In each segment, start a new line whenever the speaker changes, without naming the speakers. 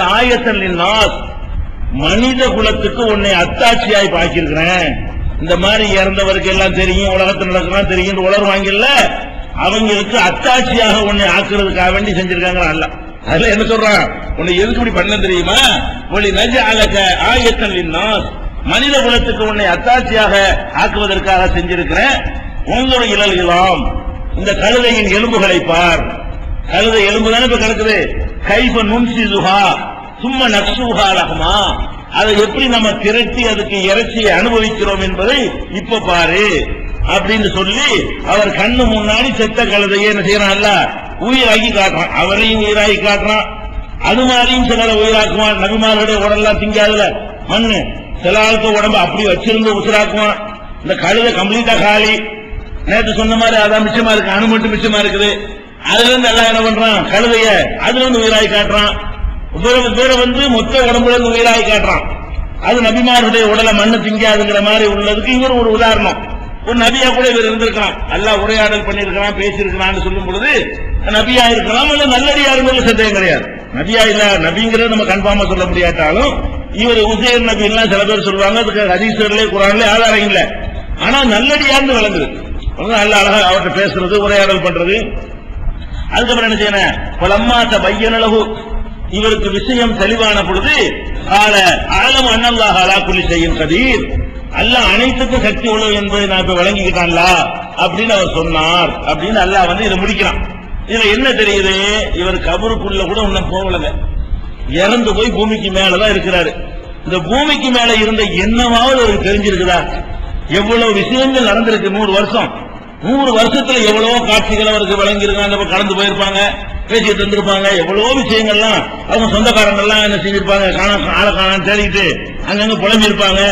ஆயத்தன் நாஸ் மனித குலத்துக்கு உன்னை அத்தாட்சியாய் பாக்கியிருக்கிறேன் இந்த மாதிரி இறந்தவருக்கு எல்லாம் தெரியும் உலகத்தில் நடக்கலாம் தெரியும் உலர்வாங்கல்ல அவங்களுக்கு அத்தாட்சியாக உன்னை ஆக்குறதுக்காக வேண்டி செஞ்சிருக்காங்க அல்ல. அதுல என்ன சொல்றான்? உன்னை எதுக்கு இப்படி பண்ண தெரியுமா? ஒளி நஜ அழக ஆயத்தன் நாஸ் மனித குலத்துக்கு உன்னை அத்தாட்சியாக ஆக்குவதற்காக செஞ்சிருக்கிறேன். உங்களுடைய இழல்களாம் இந்த கழுதையின் எலும்புகளை பார். கழுதை எலும்பு தானே இப்ப கிடக்குது கைஃப நுண்சிதுஹா சும்மா நக்சுகாலகமா அதை எப்படி நம்ம திரட்டி அதுக்கு இறைச்சியை அனுபவிக்கிறோம் என்பதை இப்ப பாரு அப்படின்னு சொல்லி அவர் கண்ணு முன்னாடி செத்த கழுதையை என்ன செய்யறான் அல்ல உயிராக்கி காட்டுறான். அவரையும் உயிராகி காட்டுறான். அது மாதிரியும் சிலரை உயிராக்குவான். நபிமார்களுடைய உடல்லாம் திங்காதுல. மண்ணு. சில ஆளுக்கு உடம்பு அப்படி வச்சிருந்து உசுராக்குவான். இந்த கழுதை கம்ப்ளீட்டா காலி. நேற்று சொன்ன மாதிரி அதான் மிச்சமா இருக்கு. அணு மட்டும் மிச்சமா இருக்குது. அதுல இருந்து எல்லாம் என்ன பண்றான்? கழுதைய அதுல இருந்து உயிராகி காட்டுறான். வேற- வேற வந்து மொத்த உடம்புல இருந்து உயிராகி காட்டுறான். அது நபிமாருடைய உடலை மண்ணு திங்காதுங்கிற மாதிரி உள்ளதுக்கு இவர் ஒரு உதாரணம். ஒரு நபியா கூட இவர் இருந்திருக்கலாம் நல்லா உரையாடல் பண்ணியிருக்கிறான் பேசியிருக்கிறான்னு சொல்லும் பொழுது நபியா இருக்கலாம் இல்ல நல்லடியா இருந்தாலும் சந்தேகம் கிடையாது. நபியா இல்ல நபிங்கிறத நம்ம கன்ஃபார்மா சொல்ல முடியாட்டாலும் இவர் உசேர் நபி எல்லாம் சில பேர் சொல்லுவாங்க அதுக்கு ஹதீஸ்வரிலே குரான்ல ஆதாரம் இல்ல. ஆனா நல்லடியார்னு விளங்குது நல்ல அழகா அவர்கிட்ட பேசுறது உரையாடல் பண்றது. அதுக்கப்புறம் என்ன செய்யணும்? பலம்மாத்த பையனளவு இவருக்கு விஷயம் தெளிவான பொழுது கால ஆலம் அண்ணல்லாஹ் அலாக்குள்ளி செய்யும் கதீர். அல்லாஹ் அனைத்துக்கும் சக்தி உள்ளது என்பதை நான் இப்ப விளங்கிக்கிட்டான்ல அப்படின்னு அவர் சொன்னார். அப்படின்னு அல்லாஹ் வந்து இதை முடிக்கிறான். இதுல என்ன தெரியுது? இவர் கபருக்குள்ள கூட இன்னும் போகலங்க. இறந்து போய் பூமிக்கு மேலதான் இருக்கிறாரு. இந்த பூமிக்கு மேல இருந்த என்னவாவது அவருக்கு தெரிஞ்சிருக்குதா? எவ்வளவு விஷயங்கள் நடந்திருக்கு நூறு வருஷம். நூறு வருஷத்துல எவ்வளவோ காட்சிகள் அவருக்கு வழங்கியிருக்காங்க கடந்து போயிருப்பாங்க. பேசிட்டு இருந்திருப்பாங்க எவ்வளவோ விஷயங்கள்லாம் அவங்க சொந்தக்காரங்க எல்லாம் என்ன செஞ்சிருப்பாங்க காணா ஆளை காணான்னு தேடிட்டு அங்கங்க புலம்பிருப்பாங்க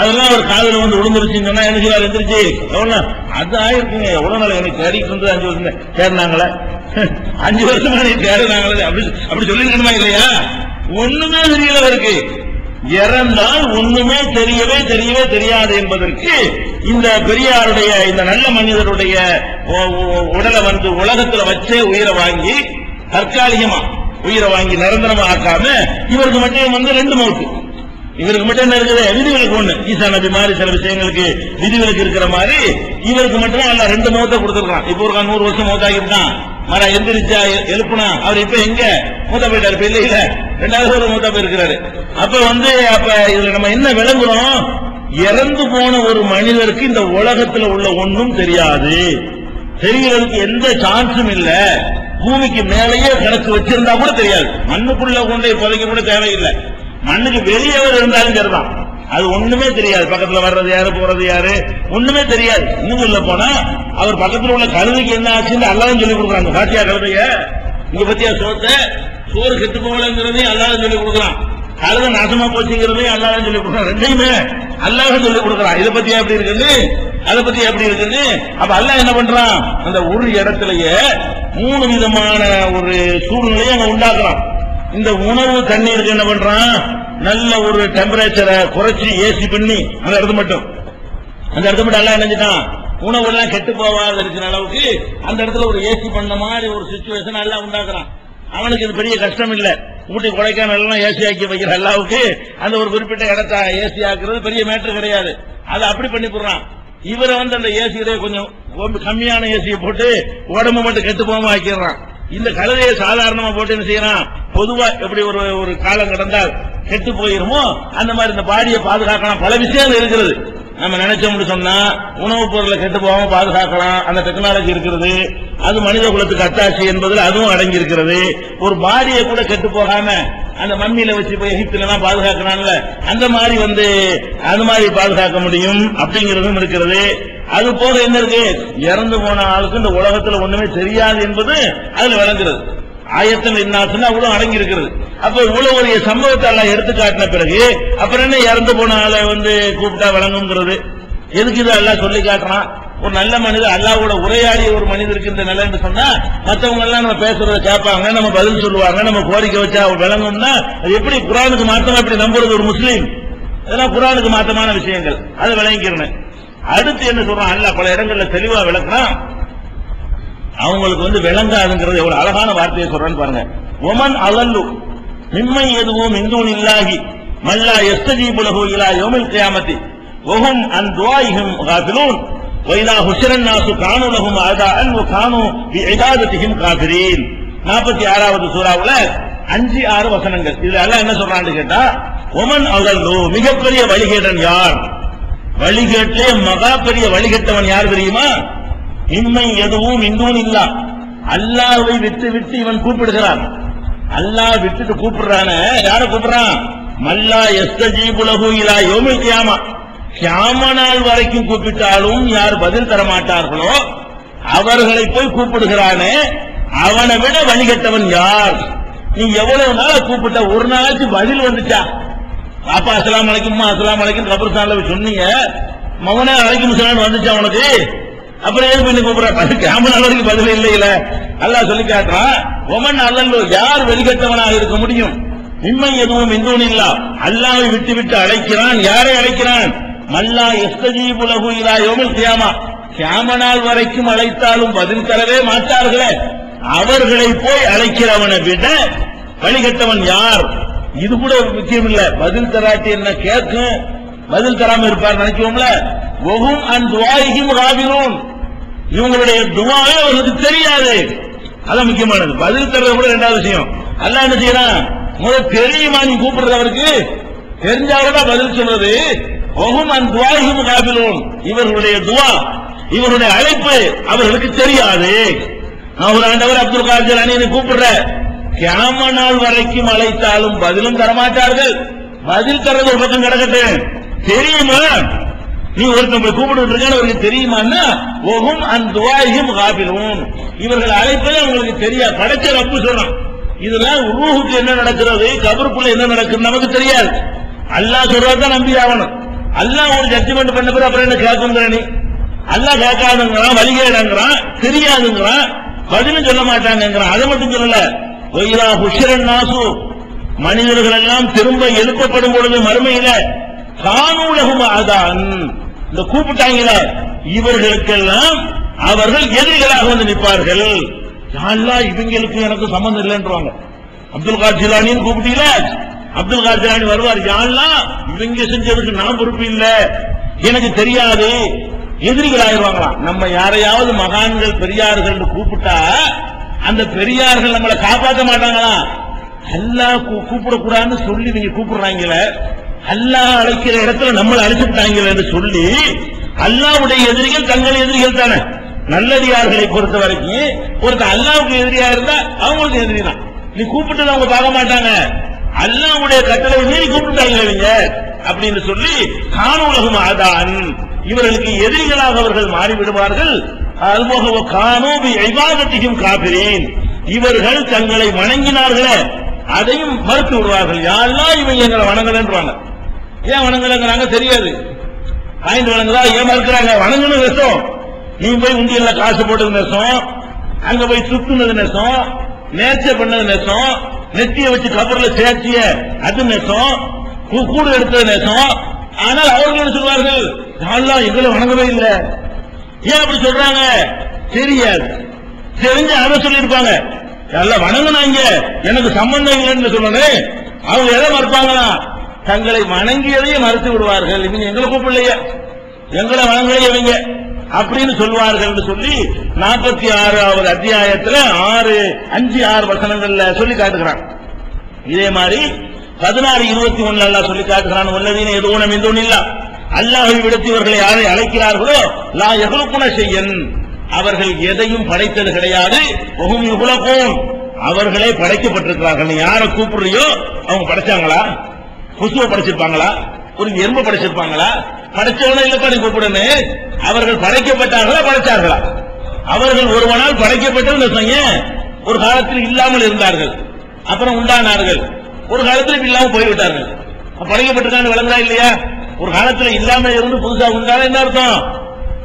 அதெல்லாம் அவர் காதல வந்து விழுந்துருச்சுன்னு சொன்னா என்ன செய்வார்? எந்திரிச்சு எவ்வளவு அது ஆயிருக்குங்க. எவ்வளவு நாள் எனக்கு தேடிட்டு இருந்தது அஞ்சு வருஷம் தேடினாங்களே. அஞ்சு வருஷமா நீ தேடினாங்களே. அப்படி அப்படி சொல்லிருக்கணுமா இல்லையா? ஒண்ணுமே தெரியல அவருக்கு. இறந்தால் ஒண்ணுமே தெரியவே தெரியவே தெரியாது என்பதற்கு இந்த பெரியாருடைய இந்த நல்ல மனிதருடைய உடலை வந்து உலகத்துல வச்சே உயிரை வாங்கி தற்காலிகமா உயிரை வாங்கி நிரந்தரமா ஆக்காம இவருக்கு மட்டும் வந்து ரெண்டு மவுத்து. இவருக்கு மட்டும் என்ன இருக்குது? விதிவிலக்கு ஒண்ணு. ஈசா நபி மாதிரி சில விஷயங்களுக்கு விதிவிலக்கு இருக்கிற மாதிரி இவருக்கு மட்டும் அல்ல ரெண்டு முகத்தை கொடுத்துருக்கான். இப்போ ஒரு நூறு வருஷம் மௌத்தாகி இருக்கான் மர எந்திரிச்சா எ- எழுப்புனா அவர் இப்ப எங்க? மூத்த போயிட்டாரு இப்ப இல்ல ரெண்டாவது ஒரு மூத்தா போயிருக்கிறாரு. அப்ப வந்து அப்ப இதுல நம்ம என்ன விளங்குறோம்? இறந்து போன ஒரு மனிதருக்கு இந்த உலகத்துல உள்ள ஒண்ணும் தெரியாது. தெரியறதுக்கு எந்த சான்ஸும் இல்லை. பூமிக்கு மேலேயே கணக்கு வச்சிருந்தா கூட தெரியாது. மண்ணுக்குள்ள கொண்டு புதைக்க கூட தேவையில்லை. மண்ணுக்கு வெளியே அவர் இருந்தாலும் சரிதான். அது ஒண்ணுமே தெரியாது. பக்கத்துல வர்றது யாரு போறது யாரு? ஒண்ணுமே தெரியாது. இன்னும் சொல்ல போனா அவர் பக்கத்துல உள்ள கழுதைக்கு என்ன ஆச்சுன்னு அல்லாவும் சொல்லி கொடுக்குறாங்க. பாத்தியா கழுதைய? இங்க பத்தியா சோத்த? சோறு கெட்டு போகலங்கிறதையும் அல்லாவும் சொல்லி கொடுக்குறான். கழுதை நாசமா போச்சுங்கிறதையும் அல்லாவும் சொல்லி கொடுக்குறான். ரெண்டையுமே அல்லாவும் சொல்லி கொடுக்குறான். இதை பத்தியா எப்படி இருக்குன்னு அதை பத்தி எப்படி இருக்குது? அப்ப அல்ல என்ன பண்றான்? அந்த ஒரு இடத்துலயே மூணு விதமான ஒரு சூழ்நிலையை அங்க உண்டாக்குறான். இந்த உணவு தண்ணீருக்கு என்ன பண்றான்? நல்ல ஒரு டெம்பரேச்சரை குறைச்சி ஏசி பண்ணி அந்த இடத்து மட்டும். அந்த இடத்து மட்டும் எல்லாம் நினைஞ்சிட்டான் உணவு எல்லாம் கெட்டு போகாத இருக்கிற அளவுக்கு அந்த இடத்துல ஒரு ஏசி பண்ண மாதிரி ஒரு சுச்சுவேஷன் எல்லாம் உண்டாக்குறான். அவனுக்கு இது பெரிய கஷ்டம் இல்ல. ஊட்டி கொடைக்கானல் எல்லாம் ஏசி ஆக்கி வைக்கிற அளவுக்கு அந்த ஒரு குறிப்பிட்ட இடத்த ஏசி ஆக்குறது பெரிய மேட்டர் கிடையாது. அதை அப்படி பண்ணி போடுறான். இவரை வந்து அந்த ஏசியிலே கொஞ்சம் ரொம்ப கம்மியான ஏசியை போட்டு உடம்பு மட்டும் கெட்டு போகாம ஆக்கிடுறான். இந்த கழுதையை சாதாரணமா போட்டு என்ன செய்யறான்? பொதுவா எப்படி ஒரு ஒரு காலம் கடந்தால் கெட்டு போயிருமோ அந்த மாதிரி இந்த பாடியை பாதுகாக்கலாம். பல விஷயங்கள் இருக்கிறது. நம்ம நினைச்சோம்னு சொன்னா உணவுப் பொருளை கெட்டு போகாம பாதுகாக்கலாம். அந்த டெக்னாலஜி இருக்கிறது. அது மனித குலத்துக்கு அத்தாட்சி என்பதில் அதுவும் அடங்கி இருக்கிறது ஒரு பாடியை கூட கெட்டு போகாம அந்த மண்ணில வச்சு போய் எகிப்துல பாதுகாக்கிறான்ல அந்த மாதிரி வந்து அது மாதிரி பாதுகாக்க முடியும் அப்படிங்கிறதும் இருக்கிறது. அது போக என்ன இருக்கு? இறந்து போன ஆளுக்கு இந்த உலகத்துல ஒண்ணுமே தெரியாது என்பது அதுல விளங்குறது ஆயத்தம் என்னாச்சுன்னா அவ்வளவு அடங்கி இருக்கிறது அப்ப இவ்வளவு ஒரு சம்பவத்தை எல்லாம் எடுத்து காட்டின பிறகு அப்புறம் என்ன இறந்து போன ஆளை வந்து கூப்பிட்டா விளங்குங்கிறது எதுக்கு இது எல்லாம் சொல்லி காட்டுறான்? ஒரு நல்ல மனிதர் அல்லாவோட உரையாடிய ஒரு மனிதருக்கு இந்த நிலைன்னு சொன்னா மத்தவங்க எல்லாம் நம்ம பேசுறத கேட்பாங்க நம்ம பதில் சொல்லுவாங்க நம்ம கோரிக்கை வச்சா விளங்கும்னா அது எப்படி குரானுக்கு மாத்தமா எப்படி நம்புறது ஒரு முஸ்லீம்? இதெல்லாம் குரானுக்கு மாத்தமான விஷயங்கள். அதை விளங்கிக்கிறேன். அடுத்து என்ன சொல்றான்? அல்ல பல இடங்கள்ல தெளிவா விளக்குறான். அவங்களுக்கு வந்து விளங்காதுங்கிறது எவ்வளவு அழகான வார்த்தையை சொல்றேன்னு பாருங்க. உமன் அலல்லு மிம்மை எதுவும் இந்துன் இல்லாகி மல்லா எஸ்தஜீபுலகு இலா யோமில் கியாமத்தி ஒஹும் அன் துவாயிஹும் காபிலூன் வைதா ஹுஷரன் நாசு காணுலகும் அதா அன் காணு இதாதத்திகும் காபிரீன் நாற்பத்தி ஆறாவது சூறாவுல அஞ்சு ஆறு வசனங்கள். இதுல எல்லாம் என்ன சொல்றான்னு கேட்டா உமன் அகல்லு மிகப்பெரிய வழிகேடன் யார்? வழிகேட்டிலே மகா பெரிய வழிகட்டவன் யார் தெரியுமா? இன்மை எதுவும் இன்னும் இல்லா அல்லாவை விட்டு விட்டு இவன் கூப்பிடுகிறான். அல்லாஹ் விட்டுட்டு கூப்பிடுறான. யார கூப்பிடுறான்? மல்லா எஸ்தஜீபுலகு இலா யோமி கியாமா. கியாம நாள் வரைக்கும் கூப்பிட்டாலும் யார் பதில் தர மாட்டார்களோ அவர்களை போய் கூப்பிடுகிறானே. அவனை விட வழிகட்டவன் யார்? நீ எவ்வளவு நாள் கூப்பிட்ட? ஒரு நாளாச்சு பதில் வந்துச்சா? பாப்பா அஸ்லாம் அலைக்கும் அஸ்லாம் அலைக்கும் கபர்ஸ்தான்ல சொன்னீங்க. மகனே அலைக்கும் சலாம் வந்துச்சா உனக்கு? அப்புறம் ஏன் பண்ணி கூப்பிடுற? கேம நாள் வரைக்கும் பதில் இல்லையில. அல்லாஹ் சொல்லி காட்டுறான் ஒமன் அல்லல்லோ யார் வெளிக்கட்டவனாக இருக்க முடியும்? நிம்மை எதுவும் இந்தூன் இல்லா அல்லாவை விட்டு விட்டு அழைக்கிறான். யாரை அழைக்கிறான்? மல்லா எஸ்தஜீபுலகு இலா யோமில் கியாமா. கியாம நாள் வரைக்கும் அழைத்தாலும் பதில் தரவே மாட்டார்களே. அவர்களை போய் அழைக்கிறவனை விட வழிகட்டவன் யார்? இது கூட ஒரு முக்கியம் இல்ல. பதில் தராட்டி என்ன கேட்கும் பதில் தராம இருப்பார் நினைக்குவோம்ல? ஒகும் அன் துவாயிகும் ராபிரும் இவங்களுடைய துவாவே அவர்களுக்கு தெரியாது. அதான் முக்கியமானது. பதில் தர்றது கூட ரெண்டாவது விஷயம். அல்ல என்ன செய்யறான் முதல் தெரியுமா நீ கூப்பிடுறது அவருக்கு. தெரிஞ்சாவிட பதில் சொல்றது. ஒகும் அன் துவாயிகும் காபிலும் இவர்களுடைய துவா இவருடைய அழைப்பு அவர்களுக்கு தெரியாது. நான் ஒரு ஆண்டவர் அப்துல் காஜர் அணியை கூப்பிடுற கிழம நாள் வரைக்கும் அழைத்தாலும் பதிலும் தரமாட்டார்கள். பதில் தர்றது ஒரு பக்கம் கிடக்கட்டேன் தெரியுமா? நீ ஒருத்தவங்களை கூப்பிட்டு இருக்கான்னு அவருக்கு தெரியுமான்னா ஓகும் அந்த துவாயும் காபிலும் இவர்கள் அழைப்பது அவங்களுக்கு தெரியாது படைச்ச ரப்பு சொல்றான் இதெல்லாம் ரூஹுக்கு என்ன நடக்கிறது? கபருக்குள்ள என்ன நடக்குது நமக்கு தெரியாது. அல்லாஹ் சொல்றதான் நம்பி ஆகணும். அல்லாஹ் ஒரு ஜட்ஜ்மெண்ட் பண்ண பிறகு அப்புறம் என்ன கேட்குங்கிற நீ? அல்லாஹ் கேட்காதுங்கிறான் வழிகேடாங்கிறான் தெரியாதுங்கிறான் பதிலும் சொல்ல மாட்டாங்கிறான் அதை மட்டும் சொல்லல. ஒயிலா ஹுஷரன் நாசு. மனிதர்கள் எல்லாம் திரும்ப எழுப்பப்படும் பொழுது மறுமையில காணூலகும் அதான். இந்த கூப்பிட்டாங்களே இவர்களுக்கெல்லாம் அவர்கள் எதிரிகளாக வந்து நிற்பார்கள். யாரெல்லாம் இவங்களுக்கு எனக்கு சம்பந்தம் இல்லைன்றவாங்க. அப்துல் கார் ஜிலானின்னு அப்துல் கார் ஜிலானி வருவார். யாரெல்லாம் இவங்க செஞ்சதுக்கு நான் பொறுப்பு இல்லை. எனக்கு தெரியாது. எதிரிகள் ஆயிடுவாங்களாம் நம்ம யாரையாவது மகான்கள் பெரியார்கள் கூப்பிட்டா அந்த பெரியார்கள் நம்மளை காப்பாற்ற மாட்டாங்களா? எல்லாம் கூ- கூப்பிடக்கூடாதுன்னு சொல்லி நீங்க கூப்பிடுறாங்களே அல்லாஹ் அழைக்கிற இடத்துல நம்மளை அழைச்சிட்டாங்களே சொல்லி அல்லாஹ்வுடைய எதிரிகள் தங்கள் எதிரிகள் தானே. நல்லடியார்களை பொறுத்த வரைக்கும் ஒருத்தர் அல்லாவுக்கு எதிரியா இருந்தா அவங்களுக்கு எதிரி தான். நீ கூப்பிட்டு அவங்க பார்க்க மாட்டாங்க. அல்லாஹ்வுடைய கட்டளை மீறி கூப்பிட்டாங்க இவங்க அப்படின்னு சொல்லி காணூலகம் ஆதான். இவர்களுக்கு எதிரிகளாக அவர்கள் மாறிவிடுவார்கள். அதுபோக காணோபி ஐபாதத்தையும் காப்பிரேன் இவர்கள் தங்களை வணங்கினார்களே அதையும் மறுத்து விடுவார்கள். யாரெல்லாம் இவங்க எங்களை வணங்கலன்றாங்க ஏன் வணங்கலங்கிறாங்க தெரியாது. வாங்கிட்டு வணங்குதா ஏன் மறுக்கிறாங்க வணங்கணும் நெசம். நீ போய் உண்டியல்ல காசு போட்டது நெசம். அங்க போய் சுத்துனது நெசம். நேர்ச்சை பண்ணது நெசம். நெத்திய வச்சு கபர்ல சேர்த்திய அது நெசம். கூடு எடுத்தது நெசம். ஆனால் அவர்கள் என்ன சொல்வார்கள்? யாரெல்லாம் எங்களை வணங்கவே இல்லை. ஏன் அப்படி சொல்றாங்க? தெரியாது. தெரிஞ்சு அதை சொல்லியிருப்பாங்க. எல்லாம் வணங்கினாங்க? எனக்கு சம்பந்தம் இல்லைன்னு சொல்லணும். அவங்க எதை மறுப்பாங்களா? தங்களை வணங்கியதையே மறுத்து விடுவார்கள். இவங்க எங்களை கூப்பிடலையே. எங்களை வணங்கலையே இவங்க. அப்படின்னு சொல்வார்கள் சொல்லி நாற்பத்தி ஆறாவது அத்தியாயத்துல ஆறு அஞ்சு ஆறு வசனங்கள்ல சொல்லி காட்டுகிறான். இதே மாதிரி பதினாறு இருபத்தி ஒன்னு அல்லாஹ் சொல்லி காட்டுகிறான். உள்ளதீன எதுவும் ஊனம் எந்த இல்ல அல்லாஹை விடுத்தவர்களை யாரை அழைக்கிறார்களோ லா எகுலுக்குண செய்யன் அவர்கள் எதையும் படைத்தது கிடையாது. ஒகும் யுகுலக்கும் அவர்களே படைக்கப்பட்டிருக்கிறார்கள். யாரை கூப்பிடுறியோ அவங்க படைச்சாங்களா? கொசுவை படைச்சிருப்பாங்களா? ஒரு எறும்பு படைச்சிருப்பாங்களா? படைச்சவனா இல்லப்பா நீ கூப்பிடுன்னு அவர்கள் படைக்கப்பட்டார்களா படைச்சார்களா? அவர்கள் ஒருவனால் படைக்கப்பட்டது சொன்னீங்க ஒரு காலத்தில் இல்லாமல் இருந்தார்கள். அப்புறம் உண்டானார்கள். ஒரு காலத்தில் இல்லாமல் போய்விட்டார்கள். அப்ப படைக்கப்பட்டிருக்காங்க விளங்குறா இல்லையா? ஒரு காலத்தில் இல்லாம இருந்து புதுசா உண்டான என்ன அர்த்தம்?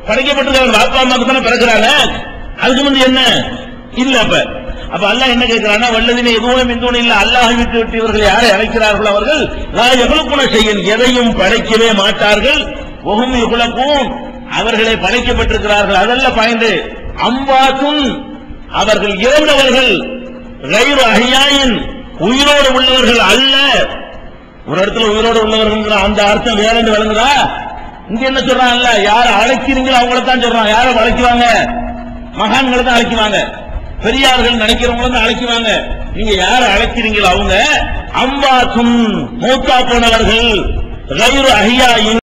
படைக்கப்பட்டிருக்காங்க அப்பா அம்மாக்கு தானே பிறக்கிறாங்க அதுக்கு முந்தி என்ன? இல்ல அப்ப. அப்ப அல்லாஹ் என்ன கேட்கிறான்னா வல்லதினை எதுவும் இந்துவும் இல்ல அல்லாஹ் விட்டு விட்டு இவர்கள் யாரை அழைக்கிறார்கள் அவர்கள் நான் எவ்வளவு செய்யும் எதையும் படைக்கவே மாட்டார்கள். ஒகும் குழப்பும் அவர்களை படைக்கப்பட்டிருக்கிறார்கள். அதல்ல பயந்து அம்பாத்தும் அவர்கள் இறந்தவர்கள் ரயிறு அழியாயின் உயிரோடு உள்ளவர்கள் அல்ல. ஒரு இடத்துல உயிரோடு உள்ளவர்கள் அந்த அர்த்தம் வேற என்று விளங்குதா? இங்க என்ன சொல்றாங்கல்ல யார அழைக்கிறீங்களோ அவங்கள தான் சொல்றான். யார அழைக்குவாங்க மகான்களை தான் அழைக்குவாங்க பெரியார்கள் நினைக்கிறவங்களும் அழைக்கிறாங்க நீங்க யார அழைக்கிறீங்களோ அவங்க? அம்பாக்கும் மூத்தா போனவர்கள். ரயிறு அகியாயின்